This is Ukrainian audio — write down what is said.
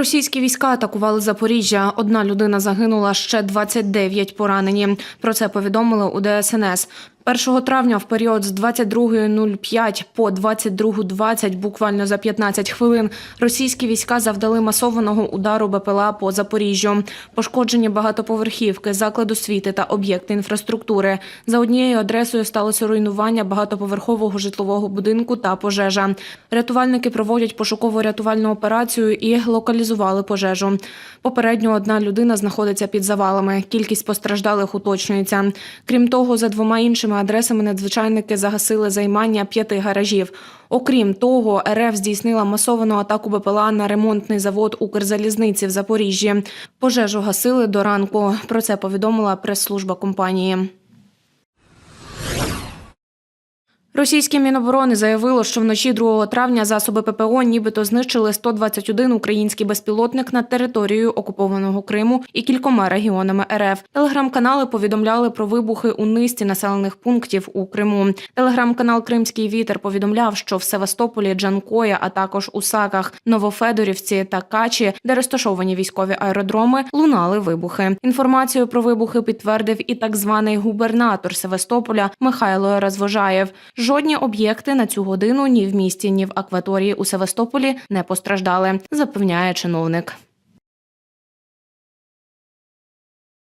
Російські війська атакували Запоріжжя. Одна людина загинула, ще 29 поранені. Про це повідомили у ДСНС. 1 травня в період з 22.05 по 22.20, буквально за 15 хвилин, російські війська завдали масованого удару БПЛА по Запоріжжю. Пошкоджені багатоповерхівки, заклад освіти та об'єкти інфраструктури. За однією адресою сталося руйнування багатоповерхового житлового будинку та пожежа. Рятувальники проводять пошуково-рятувальну операцію і локалізували пожежу. Попередньо одна людина знаходиться під завалами. Кількість постраждалих уточнюється. Крім того, за двома іншими адресами надзвичайники загасили займання п'яти гаражів. Окрім того, РФ здійснила масовану атаку БПЛА на ремонтний завод Укрзалізниці в Запоріжжі. Пожежу гасили до ранку. Про це повідомила прес-служба компанії. Російське Міноборони заявило, що вночі 2 травня засоби ППО нібито знищили 121 український безпілотник над територією окупованого Криму і кількома регіонами РФ. Телеграм-канали повідомляли про вибухи у низці населених пунктів у Криму. Телеграм-канал Кримський вітер повідомляв, що в Севастополі, Джанкоя, а також у Саках, Новофедорівці та Качі, де розташовані військові аеродроми, лунали вибухи. Інформацію про вибухи підтвердив і так званий губернатор Севастополя Михайло Розвожаєв. Жодні об'єкти на цю годину ні в місті, ні в акваторії у Севастополі не постраждали, запевняє чиновник.